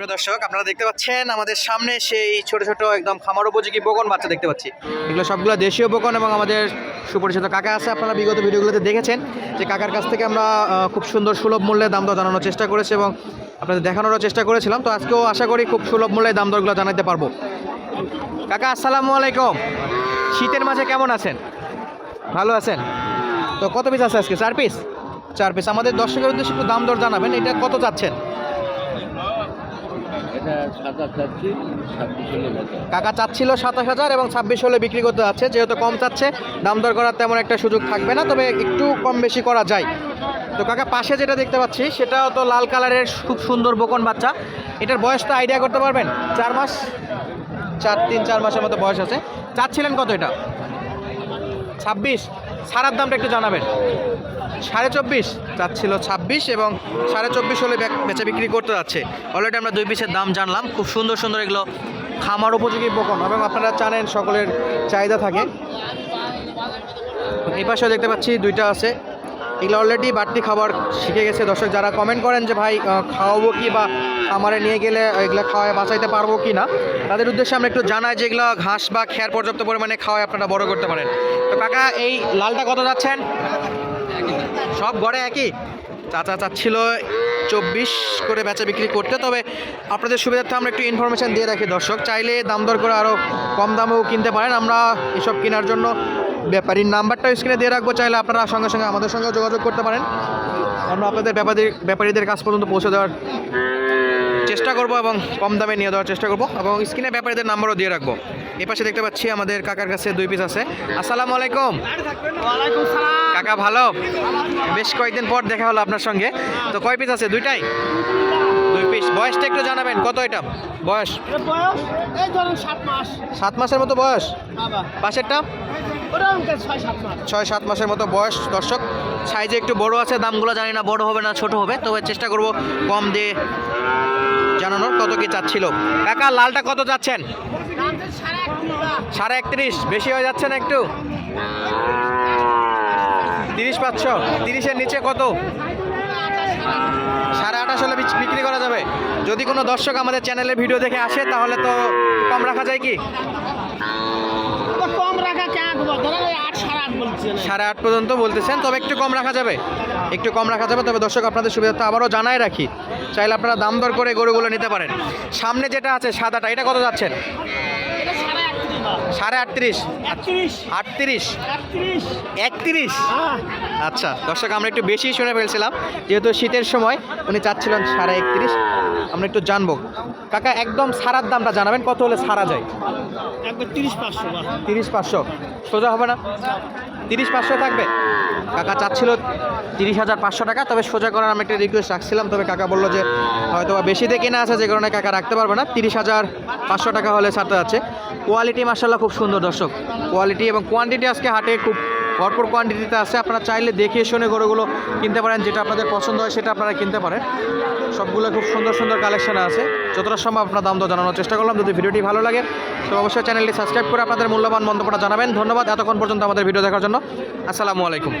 দর্শক, আপনারা দেখতে পাচ্ছেন আমাদের সামনে সেই ছোট ছোট একদম খামার উপযোগী বকন বাচ্চা দেখতে পাচ্ছি। এগুলো সবগুলো দেশীয় বকন এবং আমাদের সুপরিচিত কাকা আছে। আপনারা বিগত ভিডিওগুলোতে দেখেছেন যে কাকার কাছ থেকে আমরা খুব সুন্দর সুলভ মূল্যে দাম দর জানানোর চেষ্টা করেছি এবং আপনাদের দেখানোরও চেষ্টা করেছিলাম। তো আজকেও আশা করি খুব সুলভ মূল্যে দাম দরগুলো জানাতে পারব। কাকা, আসসালামু আলাইকুম। শীতের মাঝে কেমন আছেন? ভালো আছেন? তো কত পিস আছে আজকে? চার পিস চার পিস আমাদের দর্শকের উদ্দেশ্যে একটু দাম দর জানাবেন। এটা কত চাচ্ছেন কাকা চাচ্ছিল সাতাশ হাজার এবং ছাব্বিশ হলে বিক্রি করতে যাচ্ছে, যেহেতু কম চাচ্ছে, দাম দর করার তেমন একটা সুযোগ থাকবে না, তবে একটু কম বেশি করা যায়। তো কাকা, পাশে যেটা দেখতে পাচ্ছি, সেটাও তো লাল কালারের খুব সুন্দর বকন বাচ্চা। এটার বয়স তো আইডিয়া করতে পারবেন? চার মাস? চার, তিন, চার মাসের মতো বয়স আছে। চাচ্ছিলেন কত এটা? ছাব্বিশ। সারার দামটা একটু জানাবেন। সাড়ে চব্বিশ চাচ্ছিল ছাব্বিশ এবং সাড়ে চব্বিশ হলে বেচা বিক্রি করতে যাচ্ছে। অলরেডি আমরা দুই পিসের দাম জানলাম। খুব সুন্দর সুন্দর এগুলো খামার উপযোগী বকন এবং আপনারা জানেন সকলের চাহিদা থাকে। এই পাশেও দেখতে পাচ্ছি দুইটা আছে। এগুলো অলরেডি বাড়তি খাবার শিখে গেছে। দর্শক, যারা কমেন্ট করেন যে, ভাই খাওয়াবো কি বা খামারে নিয়ে গেলে এগুলো খাওয়ায় বাঁচাইতে পারব কি না? তাদের উদ্দেশ্যে আমরা একটু জানাই যে, এগুলো ঘাস বা খেয়ার পর্যাপ্ত পরিমাণে খাওয়ায় আপনারা বড় করতে পারেন। তো কাকা, এই লালটা কত যাচ্ছেন? সব ঘরে একই। চাচা চাচ্ছিল চব্বিশ করে বেচা বিক্রি করতে। তবে আপনাদের সুবিধার্থে আমরা একটু ইনফরমেশান দিয়ে রাখি দর্শক। চাইলে দাম দর করে আরও কম দামেও কিনতে পারেন। আমরা এসব কেনার জন্য ব্যাপারীর নাম্বারটা স্ক্রিনে দিয়ে রাখব। চাইলে আপনারা সঙ্গে সঙ্গে আমাদের সঙ্গেও যোগাযোগ করতে পারেন। আমরা আপনাদের ব্যাপারী, ব্যাপারীদের কাছ পর্যন্ত পৌঁছে দেওয়ার চেষ্টা করব এবং কম দামে নিয়ে দেওয়ার চেষ্টা করব এবং স্ক্রিনে ব্যাপারীদের নাম্বারও দিয়ে রাখব। এই পাশে দেখতে পাচ্ছি আমাদের কাকার কাছে দুই পিস আছে। আসসালামু আলাইকুম। কাকা ভালো? বেশ কয়েকদিন পর দেখা হলো আপনার সঙ্গে। তো কয় পিস আছে? দুইটাই? দুই পিস বয়সটা একটু জানাবেন কত এটা? বয়স? সাত মাস। সাত মাসের মতো বয়স? পাশেরটা? ছয় সাত মাসের মতো বয়স দর্শক। সাইজে একটু বড় আছে দামগুলো জানি না বড় হবে না ছোট হবে। তবে চেষ্টা করব কম দিয়ে জানানোর কত কি চাচ্ছিল। কাকা লালটা কত দামটা সাড়ে এক একত্রিশ বেশি হয়ে যাচ্ছে না একটু? তিরিশ পাঁচশো তিরিশের নিচে কত? সাড়ে আঠাশ হলে বিক্রি করা যাবে। যদি কোনো দর্শক আমাদের চ্যানেলে ভিডিও দেখে আসে তাহলে তো কম রাখা যায় কি? সাড়ে আট পর্যন্ত বলতেছেন তবে একটু কম রাখা যাবে। একটু কম রাখা যাবে তবে দর্শক আপনাদের সুবিধার্থে আবারও জানাই রাখি। চাইলে আপনারা দাম দর করে গরুগুলো নিতে পারেন। সামনে যেটা আছে সাদাটা এটা কত যাচ্ছেন? সাড়ে আটত্রিশ। আটত্রিশ। একত্রিশ। আচ্ছা দর্শক আমরা একটু বেশি শুনে ফেলছিলাম যেহেতু শীতের সময় উনি চাচ্ছিলেন সাড়ে একত্রিশ। আমরা একটু জানব। কাকা একদম সারার দামটা জানাবেন কত হলে সারা যায়? তিরিশ পাঁচশো তিরিশ পাঁচশো। সোজা হবে না? তিরিশ পাঁচশো থাকবে? কাকা চাচ্ছিল তিরিশ হাজার পাঁচশো টাকা তবে সোজা করার আমি একটা রিকোয়েস্ট রাখছিলাম তবে কাকা বলল যে হয়তো বা বেশি দিয়ে কেনা আছে যে কারণে কাকা রাখতে পারবে না। তিরিশ হাজার পাঁচশো টাকা হলে ছাড়তে যাচ্ছে। কোয়ালিটি মার্শাল্লাহ খুব সুন্দর দর্শক। কোয়ালিটি এবং কোয়ান্টিটি আজকে হাটে খুব ভরপুর কোয়ান্টিটিতে আছে। আপনারা চাইলে দেখে শুনে গরুগুলো কিনতে পারেন, যেটা আপনাদের পছন্দ হয় সেটা আপনারা কিনতে পারেন। সবগুলো খুব সুন্দর সুন্দর কালেকশন আছে। যতটা সম্ভব আপনার দাম দর জানানোর চেষ্টা করলাম। যদি ভিডিওটি ভালো লাগে, তো অবশ্যই চ্যানেলটি সাবস্ক্রাইব করে আপনাদের মূল্যবান মন্তব্যটা জানাবেন। ধন্যবাদ এতক্ষণ পর্যন্ত আমাদের ভিডিও দেখার জন্য। আসসালামু আলাইকুম।